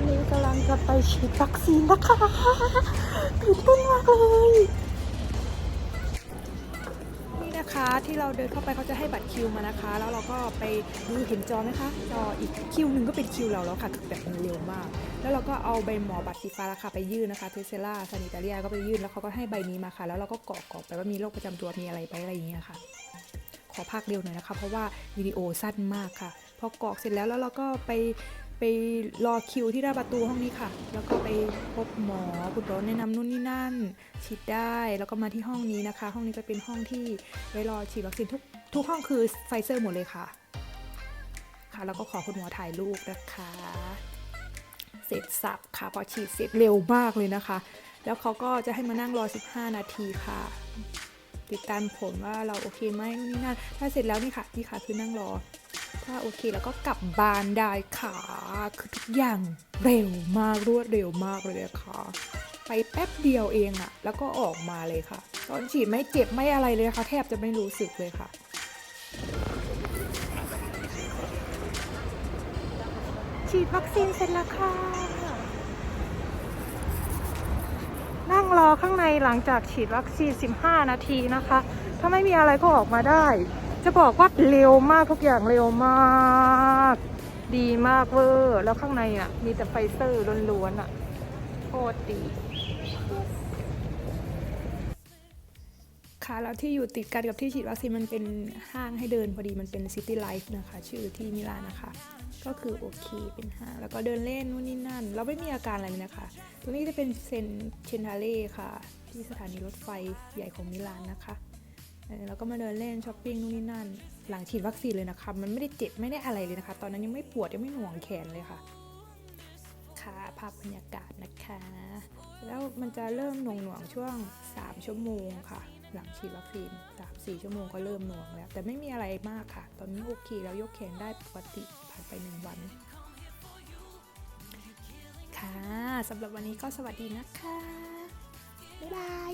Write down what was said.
อนนี้กำลังจะไปฉีดวัคซีนนะคะตื่นเต้นมากเลย นี่นะคะที่เราเดินเข้าไปเขาจะให้บัตรคิวมานะคะ แล้วเราก็ไปดูเห็นจอไหมคะ จออีกคิวหนึ่งก็เป็นคิวเราแล้วค่ะคือแบบมันเร็วมาก แล้วเราก็เอาใบหมอบัตรสีฟ้าราคาไปยื่นนะคะเทสเซล่าซานิตาเรียก็ไปยื่นแล้วเขาก็ให้ใบนี้มาค่ะ แล้วเราก็กรอกกรอกไปว่ามีโรคประจำตัวมีอะไรไปอะไรอย่างเงี้ยค่ะ ขอภาคเร็วหน่อยนะคะ เพราะว่าวิดีโอสั้นมากค่ะพอกรอกเสร็จแล้วแล้วเราก็ไป ไปรอคิวที่หน้าประตูห้องนี้ค่ะ แล้วก็ไปพบหมอคุณหมอแนะนำนู่นนี่นั่น ฉีดได้แล้วก็มาที่ห้องนี้นะคะ ห้องนี้จะเป็นห้องที่ไว้รอฉีดวัคซีนทุกทุกห้องคือไฟเซอร์หมดเลยค่ะ ค่ะแล้วก็ขอคุณหมอถ่ายรูปนะคะ เสร็จสับค่ะพอฉีดเสร็จเร็วมากเลยนะคะ แล้วเขาก็จะให้มานั่งรอ 15 นาทีค่ะติดตามผลว่าเราโอเคไหมนู่นนี่นั่นถ้าเสร็จแล้วนี่ค่ะนี่ค่ะคือนั่งรอาโอเคแล้วก็กลับบ้านได้ค่ะ คือทุกอย่างเร็วมากรวดเร็วมากเลยค่ะ ไปแป๊บเดียวเองอะแล้วก็ออกมาเลยค่ะ ตอนฉีดไม่เจ็บไม่อะไรเลยค่ะ แทบจะไม่รู้สึกเลยค่ะฉีดวัคซีนเสร็จแล้วค่ะ นั่งรอข้างในหลังจากฉีดวัคซีน 15 นาทีนะคะ ถ้าไม่มีอะไรก็ออกมาได้ จะบอกว่าเร็วมากทุกอย่างเร็วมาก ดีมากเวอร์ แล้วข้างในอะ มีแต่ไฟเซอร์ล้วนๆอะโคตรดีค่ะแล้วที่อยู่ติดกันกับที่ฉีดวัคซีนมันเป็นห้างให้เดินพอดีมันเป็นซิตี้ไลฟ์นะคะ ชื่อที่มิลานนะคะ ก็คือโอเคเป็นห้างแล้วก็เดินเล่นนู่นนี่นั่น เราไม่มีอาการอะไรเลยนะคะ ตรงนี้จะเป็นเซนเชนทาเล่ค่ะ ที่สถานีรถไฟใหญ่ของมิลานนะคะ แล้วก็มาเดินเล่นช้อปปิ้งนู่นนี่นั่น หลังฉีดวัคซีนเลยนะคะ มันไม่ได้เจ็บไม่ได้อะไรเลยนะคะ ตอนนั้นยังไม่ปวดยังไม่หน่วงแขนเลยค่ะ ค่ะภาพบรรยากาศนะคะ แล้วมันจะเริ่มหน่วงหน่วงช่วง 3 ชั่วโมงค่ะ หลังฉีดวัคซีน3 4 ชั่วโมงก็เริ่มหน่วงแล้ว แต่ไม่มีอะไรมากค่ะ ตอนนี้โอเคแล้วยกแขนได้ปกติผ่านไป 1 วัน ค่ะสำหรับวันนี้ก็สวัสดีนะคะบ๊ายบาย